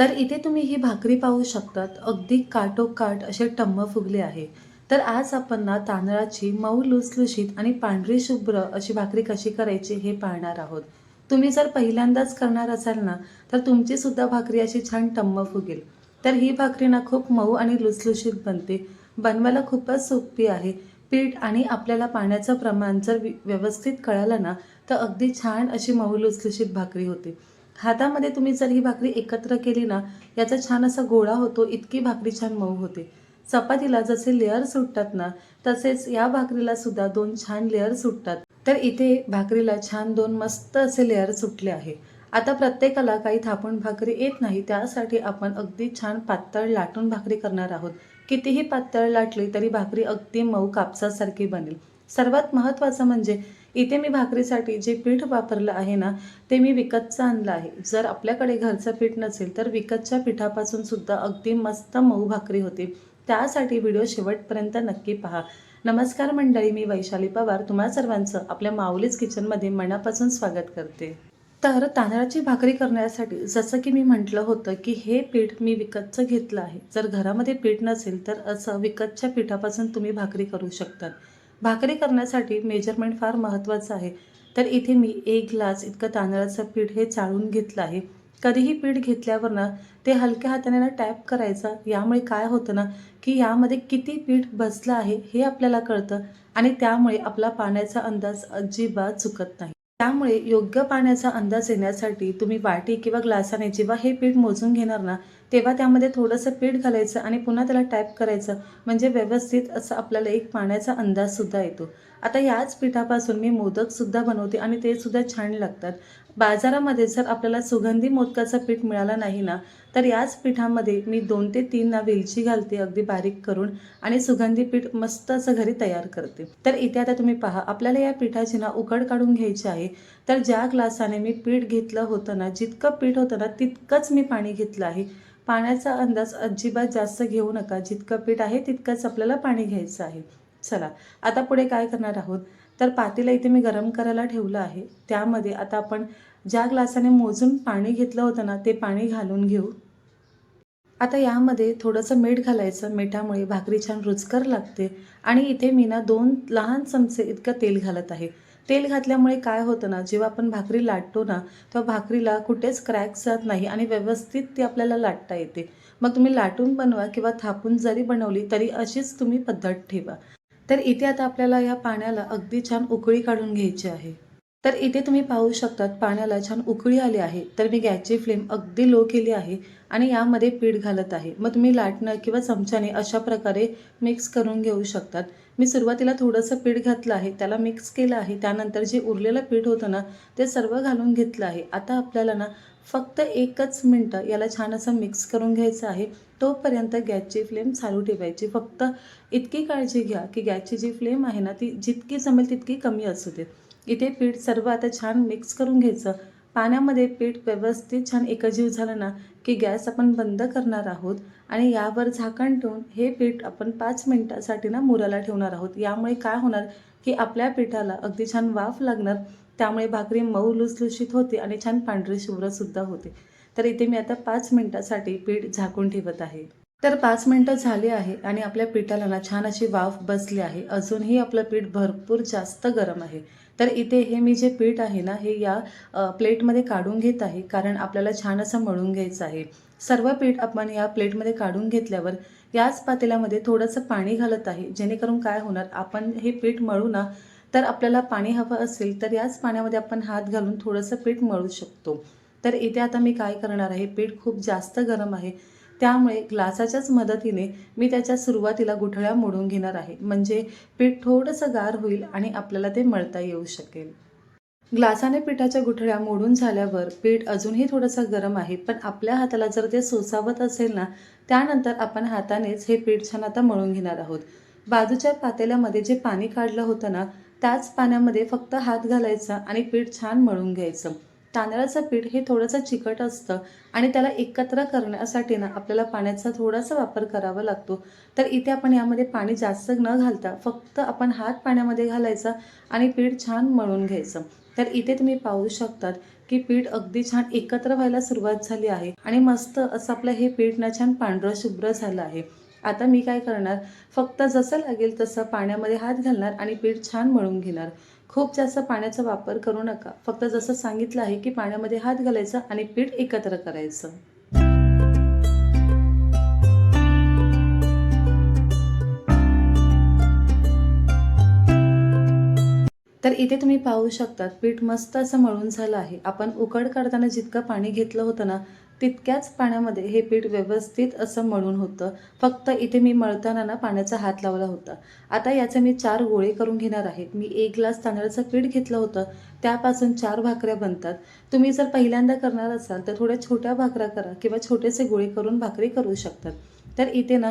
तर इथे तुम्ही ही भाकरी पाहू शकतात. अगदी काटोकाट असे टम्म फुगले आहे. तर आज आपण ना तांदळाची मऊ लुसलुशीत आणि पांढरी शुभ्र अशी भाकरी कशी करायची हे पाहणार आहोत. तुम्ही जर पहिल्यांदाच करणार असाल ना तर तुमची सुद्धा भाकरी अशी छान टम्म फुगेल. तर ही भाकरी ना खूप मऊ आणि लुसलुशीत बनते. बनवायला खूपच सोपी आहे. पीठ आणि आपल्याला पाण्याचं प्रमाण जर व्यवस्थित कळालं ना तर अगदी छान अशी मऊ लुसलुशीत भाकरी होते. हातामध्ये तुम्ही जर ही भाकरी एकत्र केली ना याचा छान असा गोळा होतो इतकी भाकरी छान मऊ होते. चपातीला जसे लेअर सुटतात ना तसेच या भाकरीला सुद्धा दोन छान लेअर सुटतात. तर इथे भाकरीला छान दोन मस्त असे लेअर सुटले आहे. आता प्रत्येकाला काही थापून भाकरी येत नाही त्यासाठी आपण अगदी छान पातळ लाटून भाकरी करणार आहोत. कितीही पातळ लाटली तरी भाकरी अगदी मऊ कापसासारखी बनेल. सर्वात महत्त्वाचं म्हणजे इथे मी भाकरीसाठी जे पीठ वापरलं आहे ना ते मी विकतचं आणलं आहे. जर आपल्याकडे घरचं पीठ नसेल तर विकतच्या पिठापासून सुद्धा अगदी मस्त मऊ भाकरी होते. त्यासाठी व्हिडिओ शेवटपर्यंत नक्की पहा. नमस्कार मंडळी मी वैशाली पवार. तुम्हा सर्वांचं आपल्या माऊलीच किचनमध्ये मनापासून स्वागत करते. तर तांदळाची भाकरी करण्यासाठी जसं की मी म्हटलं होतं की हे पीठ मी विकतचं घेतलं आहे. जर घरामध्ये पीठ नसेल तर असं विकतच्या पिठापासून तुम्ही भाकरी करू शकतात. भाकरी करण्यासाठी मेजरमेंट फार महत्त्वाचं आहे. तर इथे मी एक ग्लास इतकं तांदळाचं पीठ हे चाळून घेतलं आहे. कधीही पीठ घेतल्यावर ना ते हलक्या हाताने ना टॅप करायचा. यामुळे काय होतं ना की यामध्ये किती पीठ बसलं आहे हे आपल्याला कळतं आणि त्यामुळे आपला पाण्याचा अंदाज अजिबात चुकत नाही. त्यामुळे योग्य पाण्याचा अंदाज येण्यासाठी तुम्ही वाटी किंवा ग्लासाने जेव्हा हे पीठ मोजून घेणार ना तेव्हा त्यामध्ये थोडंसं पीठ घालायचं आणि पुन्हा त्याला टॅप करायचं. म्हणजे व्यवस्थित असं आपल्याला एक पाण्याचा अंदाजसुद्धा येतो. आता याच पिठापासून मी मोदकसुद्धा बनवते आणि ते सुद्धा छान लागतात. बाजारामध्ये जर आपल्याला सुगंधी मोदकाचं पीठ मिळालं नाही ना तर याच पिठामध्ये मी दोन ते तीन ना वेलची घालते अगदी बारीक करून आणि सुगंधी पीठ मस्त असं घरी तयार करते. तर इथे आता तुम्ही पहा आपल्याला या पिठाची ना उकड काढून घ्यायची आहे. तर ज्या ग्लासाने मी पीठ घेतलं होतं ना जितकं पीठ होतं ना तितकंच मी पाणी घेतलं आहे. पाण्याचा अंदाज अजिबात जास्त घेऊ नका जितकं पीठ आहे तितकंच आपल्याला पाणी घ्यायचं आहे. चला आता पुढे काय करणार आहोत? तर पातेला इथे मी गरम करायला ठेवलं आहे. त्यामध्ये आता आपण ज्या ग्लासाने मोजून पाणी घेतलं होतं ना ते पाणी घालून घेऊ. आता यामध्ये थोडंसं मीठ घालायचं. मिठामुळे भाकरी छान रुचकर लागते. आणि इथे मी ना दोन लहान चमचे इतकं तेल घालत आहे. तेल घातल्यामुळे काय होतं ना जेव्हा आपण भाकरी लाटतो ना तेव्हा भाकरीला कुठेच क्रॅक्स जात नाही आणि व्यवस्थित ती आपल्याला लाटता येते. मग तुम्ही लाटून बनवा किंवा थापून जरी बनवली तरी अशीच तुम्ही पद्धत ठेवा. तर इथे आता आपल्याला या पाण्याला अगदी छान उकळी काढून घ्यायची आहे. तर इथे तुम्ही पाहू शकतात पाण्याला छान उकळी आली आहे. तर मी गॅसची फ्लेम अगदी लो केली आहे आणि यामध्ये पीठ घालत आहे. मग तुम्ही लाटणं किंवा चमच्याने अशा प्रकारे मिक्स करून घेऊ शकतात. मी सुरुवातीला थोडंसं पीठ घातलं आहे. त्याला मिक्स केलं आहे. त्यानंतर जे उरलेलं पीठ होतं ना ते सर्व घालून घेतलं आहे. आता आपल्याला ना फक्त एकच मिनटं याला छान असं मिक्स करून घ्यायचं आहे. तोपर्यंत गॅसची फ्लेम चालू ठेवायची. फक्त इतकी काळजी घ्या की गॅसची जी फ्लेम आहे ना ती जितकी जमेल तितकी कमी असू दे. इथे पीठ सर्व आता छान मिक्स करून घ्यायचं. पाण्यामध्ये पीठ व्यवस्थित छान एकजीव झालं ना की गॅस आपण बंद करणार आहोत आणि यावर झाकण ठेवून हे पीठ आपण पाच मिनटासाठी ना मुराला ठेवणार आहोत. यामुळे काय होणार की आपल्या पिठाला अगदी छान वाफ लागणार त्यामुळे भाकरी मऊ लुसलुशीत होते आणि छान पांढरी शुभ्रसुद्धा होते. तर इथे मी आता पाच मिनटासाठी पीठ झाकून ठेवत आहे. तर पाच मिनटं झाली आहे आणि आपल्या पिठाला ना छान अशी वाफ बसली आहे. अजूनही आपलं पीठ भरपूर जास्त गरम आहे. तर इथे हे मी जे पीठ आहे ना हे या प्लेटमध्ये काढून घेत आहे. कारण आपल्याला छान असं मळून घ्यायचं आहे. सर्व पीठ आपण या प्लेटमध्ये काढून घेतल्यावर याच पातेल्यामध्ये थोडंसं पाणी घालत आहे. जेणेकरून काय होणार आपण हे पीठ मळू ना तर आपल्याला पाणी हवं असेल तर याच पाण्यामध्ये आपण हात घालून थोडंसं पीठ मळू शकतो. तर इथे आता मी काय करणार आहे? पीठ खूप जास्त गरम आहे. त्यामुळे ग्लासाच्याच मदतीने मी त्याच्या सुरुवातीला गुठळ्या मोडून घेणार आहे. म्हणजे पीठ थोडंसं गार होईल आणि आपल्याला ते मळता येऊ शकेल. ग्लासाने पिठाच्या गुठळ्या मोडून झाल्यावर पीठ अजूनही थोडंसं गरम आहे. पण आपल्या हाताला जर ते सोसावत असेल ना त्यानंतर आपण हातानेच हे पीठ छान आता मळून घेणार आहोत. बाजूच्या पातेल्यामध्ये जे पाणी काढलं होतं ना त्याच पाण्यामध्ये फक्त हात घालायचा आणि पीठ छान मळून घ्यायचं. तांदळाचं पीठ हे थोडंसं चिकट असतं आणि त्याला एकत्र करण्यासाठी ना आपल्याला पाण्याचा थोडासा वापर करावा लागतो. तर इथे आपण यामध्ये पाणी जास्त न घालता फक्त आपण हात पाण्यामध्ये घालायचा आणि पीठ छान मळून घ्यायचं. तर इथे तुम्ही पाहू शकतात की पीठ अगदी छान एकत्र व्हायला सुरुवात झाली आहे आणि मस्त असं आपलं हे पीठ ना छान पांढरं शुभ्र झालं आहे. आता मी काय करणार? फक्त जसं लागेल तसं पाण्यामध्ये हात घालणार आणि पीठ छान मळून घेणार. खूप जास्त पाण्याचा वापर करू नका. फक्त जसं सांगितलं आहे की पाण्यामध्ये हात घालायचा आणि पीठ एकत्र करायचं. तर इथे तुम्ही पाहू शकतात पीठ मस्त असं मळून झालं आहे. आपण उकड काढताना जितकं पाणी घेतलं होतं ना तितक्याच पाण्यामध्ये हे पीठ व्यवस्थित असं मळून होतं. फक्त इथे मी मळताना ना पाण्याचा हात लावला होता. आता याचे मी चार गोळे करून घेणार आहेत मी एक ग्लास तांदळाचं पीठ घेतलं होतं. त्यापासून चार भाकऱ्या बनतात. तुम्ही जर पहिल्यांदा करणार असाल तर थोड्या छोट्या भाकऱ्या करा किंवा छोटेसे गोळे करून भाकरी करू शकतात. तर इथे ना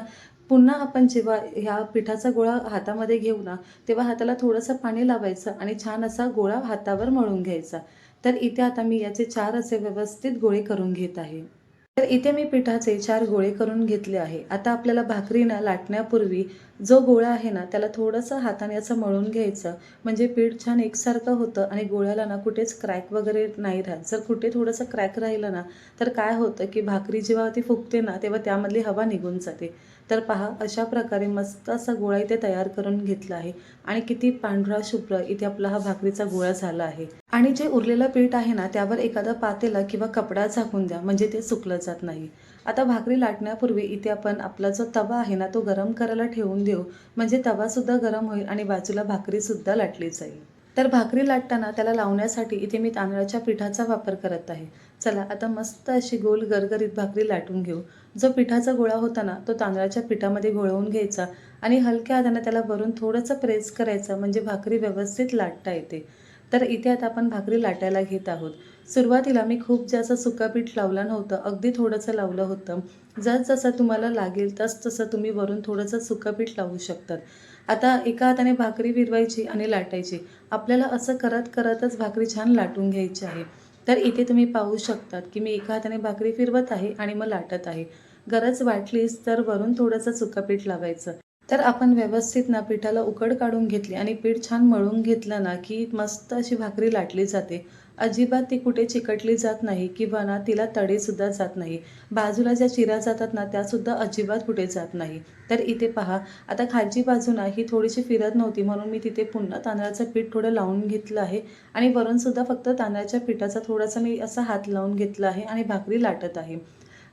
पुन्हा आपण जेव्हा ह्या पिठाचा गोळा हातामध्ये घेऊ ना तेव्हा हाताला थोडंसं पाणी लावायचं आणि छान असा गोळा हातावर मळून घ्यायचा. तर इथे आता मी याचे चार असे व्यवस्थित गोळे करून घेत आहे. तर इथे मी पिठाचे चार गोळे करून घेतले आहे. आता आपल्याला भाकरीना लाटण्यापूर्वी जो गोळा आहे ना त्याला थोडंसं हाताने असं मळून घ्यायचं. म्हणजे पीठ छान एकसारखं होतं आणि गोळ्याला ना कुठेच क्रॅक वगैरे नाही राहत. जर कुठे थोडंसं क्रॅक राहिलं ना तर काय होतं की भाकरी जेव्हा ती फुगते ना तेव्हा त्यामधली हवा निघून जाते. तर पहा अशा प्रकारे मस्त असा गोळा इथे तयार करून घेतला आहे. आणि किती पांढरा शुभ्र इथे आपला हा भाकरीचा गोळा झाला आहे. आणि जे उरलेलं पीठ आहे ना त्यावर एखादा पातेला किंवा कपडा झाकून द्या म्हणजे ते सुकलं जात नाही. आता भाकरी लाटण्यापूर्वी इथे आपण आपला जो तवा आहे ना तो गरम करायला ठेवून देऊ. म्हणजे तवासुद्धा गरम होईल आणि बाजूला भाकरीसुद्धा लाटली जाईल. तर भाकरी लाटताना त्याला लावण्यासाठी इथे मी तांदळाच्या पिठाचा वापर करत आहे. चला आता मस्त अशी गोल गरगरीत भाकरी लाटून घेऊ. जो पिठाचा गोळा होता ना तो तांदळाच्या पिठामध्ये घोळवून घ्यायचा आणि हलक्या हाताने त्याला भरून थोडंसं प्रेस करायचं म्हणजे भाकरी व्यवस्थित लाटता येते. तर इथे आता आपण भाकरी लाटायला घेत आहोत. सुरुवातीला मी खूप जास्त सुका पीठ लावलं नव्हतं. अगदी थोडंसं लावलं होतं. जसं तुम्हाला लागेल तस तसं तुम्ही वरून थोडंसं सुका पीठ लावू शकतात. आता एका हाताने भाकरी फिरवायची आणि लाटायची. आपल्याला असं करत करतच भाकरी छान लाटून घ्यायची आहे. तर इथे तुम्ही पाहू शकतात की मी एका हाताने भाकरी फिरवत आहे आणि मग लाटत आहे. गरज वाटलीच तर वरून थोडंसं सुकापीठ लावायचं. तर आपण व्यवस्थित ना पिठाला उकड काढून घेतली आणि पीठ छान मळून घेतलं ना की मस्त अशी भाकरी लाटली जाते. अजिबात ती कुठे चिकटली जात नाही किंवा ना तिला तडेसुद्धा जात नाही. बाजूला ज्या चिरा जातात ना त्यासुद्धा अजिबात कुठे जात नाही. तर इथे पहा आता खालची बाजू ना ही थोडीशी फिरत नव्हती म्हणून मी तिथे पुन्हा तांदळाचं पीठ थोडं लावून घेतलं आहे. आणि वरूनसुद्धा फक्त तांदळाच्या पिठाचा थोडासा मी असा हात लावून घेतला आहे आणि भाकरी लाटत आहे.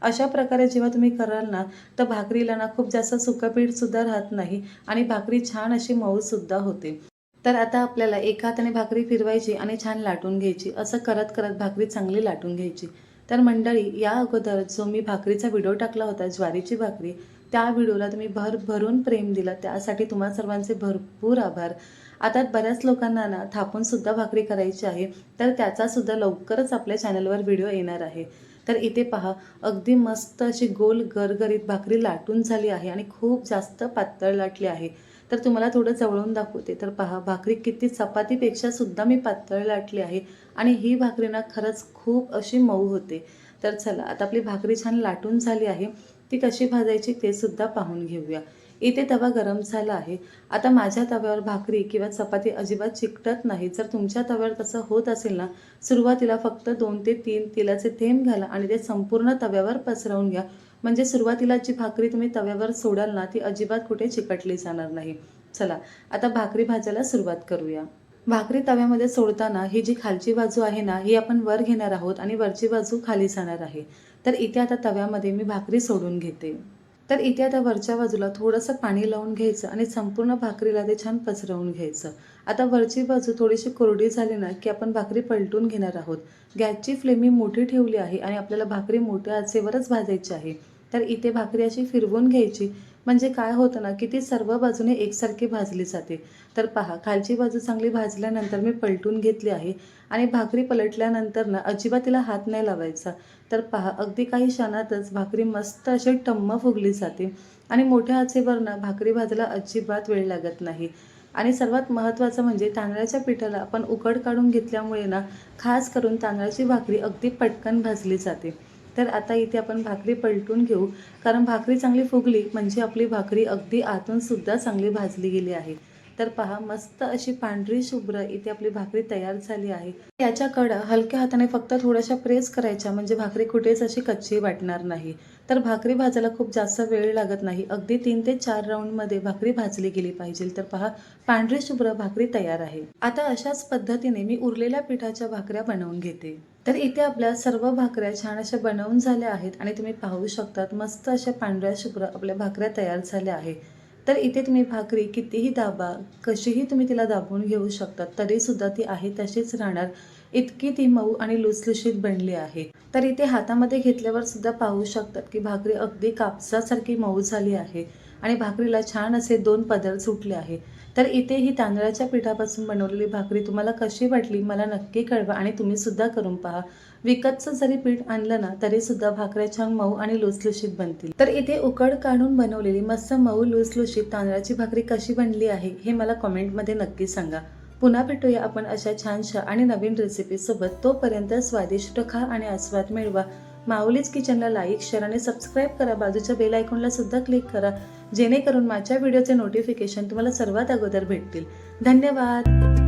अशा प्रकारे जेव्हा तुम्ही कराल ना तर भाकरीला ना खूप जास्त सुकपीठसुद्धा राहत नाही आणि भाकरी छान अशी मऊसुद्धा होते. तर आता आपल्याला एका हाताने भाकरी फिरवायची आणि छान लाटून घ्यायची असं करत करत भाकरी चांगली लाटून घ्यायची. तर मंडळी या अगोदर जो मी भाकरीचा व्हिडिओ टाकला होता ज्वारीची भाकरी त्या व्हिडिओला तुम्ही भर भरून प्रेम दिलं. त्यासाठी तुम्हा सर्वांचे भरपूर आभार. आता बऱ्याच लोकांना ना थापून सुद्धा भाकरी करायची आहे तर त्याचा सुद्धा लवकरच आपल्या चॅनलवर व्हिडिओ येणार आहे. तर इथे पहा अगदी मस्त अशी गोल गरगरीत भाकरी लाटून झाली आहे आणि खूप जास्त पातळ लाटली आहे. तर तुम्हाला थोडं जवळून दाखवते तर पहा भाकरी किती चपातीपेक्षा सुद्धा मी पातळ लाटली आहे आणि ही भाकरी ना खरंच खूप अशी मऊ होते. तर चला आता आपली भाकरी छान लाटून झाली आहे. ती कशी भाजायची ते सुद्धा पाहून घेऊया. इथे तवा गरम झाला आहे. आता माझ्या तव्यावर भाकरी किंवा चपाती अजिबात चिकटत नाही. जर तुमच्या तव्यावर तसं होत असेल ना सुरुवातीला फक्त दोन ते तीन तिलाचे थेंब घाला आणि ते संपूर्ण तव्यावर पसरवून घ्या. म्हणजे सुरुवातीला जी भाकरी तुम्ही तव्यावर सोडाल ना ती अजिबात कुठे चिकटली जाणार नाही. चला आता भाकरी भाजायला सुरुवात करूया. भाकरी तव्यामध्ये सोडताना ही जी खालची बाजू आहे ना ही आपण वर घेणार आहोत आणि वरची बाजू खाली जाणार आहे. तर इथे आता तव्यामध्ये मी भाकरी सोडून घेते. तर इथे आता वरच्या बाजूला थोडंसं पाणी लावून घ्यायचं आणि संपूर्ण भाकरीला ते छान पसरवून घ्यायचं. आता वरची बाजू थोडीशी कोरडी झाली ना की आपण भाकरी पलटून घेणार आहोत. गॅसची फ्लेम मी मोठी ठेवली आहे आणि आपल्याला भाकरी मोठ्या आचेवरच भाजायची आहे. तर इथे भाकरी अशी फिरवून घ्यायची. म्हणजे काय होतं ना की ती सर्व बाजूने एकसारखी भाजली जाते. तर पहा खालची बाजू चांगली भाजल्यानंतर मी पलटून घेतली आहे आणि भाकरी पलटल्यानंतर ना अजिबात तिला हात नाही लावायचा. तर पहा अगदी काही क्षणातच भाकरी मस्त अशी टम्म फुगली जाते आणि मोठ्या आचेवर ना भाकरी भाजायला अजिबात वेळ लागत नाही. आणि सर्वात महत्त्वाचं म्हणजे तांदळाच्या पिठाला आपण उकड काढून घेतल्यामुळे ना खास करून तांदळाची भाकरी अगदी पटकन भाजली जाते. तर आता इथे आपण भाकरी पलटून घेऊ. कारण भाकरी चांगली फुगली म्हणजे आपली भाकरी अगदी आतून सुद्धा चांगली भाजली गेली आहे. तर पहा मस्त अशी पांढरी शुभ्र इथे आपली भाकरी तयार झाली आहे. याच्या कडा हलक्या हाताने फक्त थोड्याशा प्रेस करायच्या म्हणजे भाकरी कुठेच अशी कच्ची वाटणार नाही. तर भाकरी भाजायला खूप जास्त वेळ लागत नाही. अगदी तीन ते चार राऊंडमध्ये भाकरी भाजली गेली पाहिजे. तर पहा पांढरी शुभ्र भाकरी तयार आहे. आता अशाच पद्धतीने मी उरलेल्या पिठाच्या भाकऱ्या बनवून घेते. तर इथे आपल्या सर्व भाकऱ्या छान अशा बनवून झाल्या आहेत आणि तुम्ही पाहू शकतात मस्त अशा पांढऱ्या शुभ्र आपल्या भाकऱ्या तयार झाल्या आहे तर इथे तुम्ही भाकरी कितीही दाबा कशीही तुम्ही तिला दाबून घेऊ शकतात तरीसुद्धा ती आहे तशीच राहणार. इतकी ती मऊ आणि लुसलुशीत बनली आहे. तर इथे हातामध्ये घेतल्यावर सुद्धा पाहू शकतात की भाकरी अगदी कापसासारखी मऊ झाली आहे आणि भाकरीला छान असे दोन पदर सुटले आहे. तर इथे ही तांदळाच्या पिठापासून बनवलेली भाकरी तुम्हाला कशी वाटली मला नक्की कळवा आणि तुम्ही सुद्धा करून पहा. विकतचं जरी पीठ आणलं ना तरी सुद्धा भाकऱ्या छान मऊ आणि लुसलुशीत बनतील. तर इथे उकड काढून बनवलेली मस्त मऊ लुसलुशीत तांदळाची भाकरी कशी बनली आहे हे मला कॉमेंटमध्ये नक्की सांगा. पुन्हा भेटूया आपण अशा छानशा आणि नवीन रेसिपीसोबत तोपर्यंत स्वादिष्ट खा आणि आस्वाद मिळवा. माऊलीच किचनला लाईक शेअर आणि सबस्क्राईब करा. बाजूच्या बेल आयकॉनला सुद्धा क्लिक करा. जेणेकरून माझ्या व्हिडिओचे नोटिफिकेशन तुम्हाला सर्वात अगोदर भेटतील. धन्यवाद!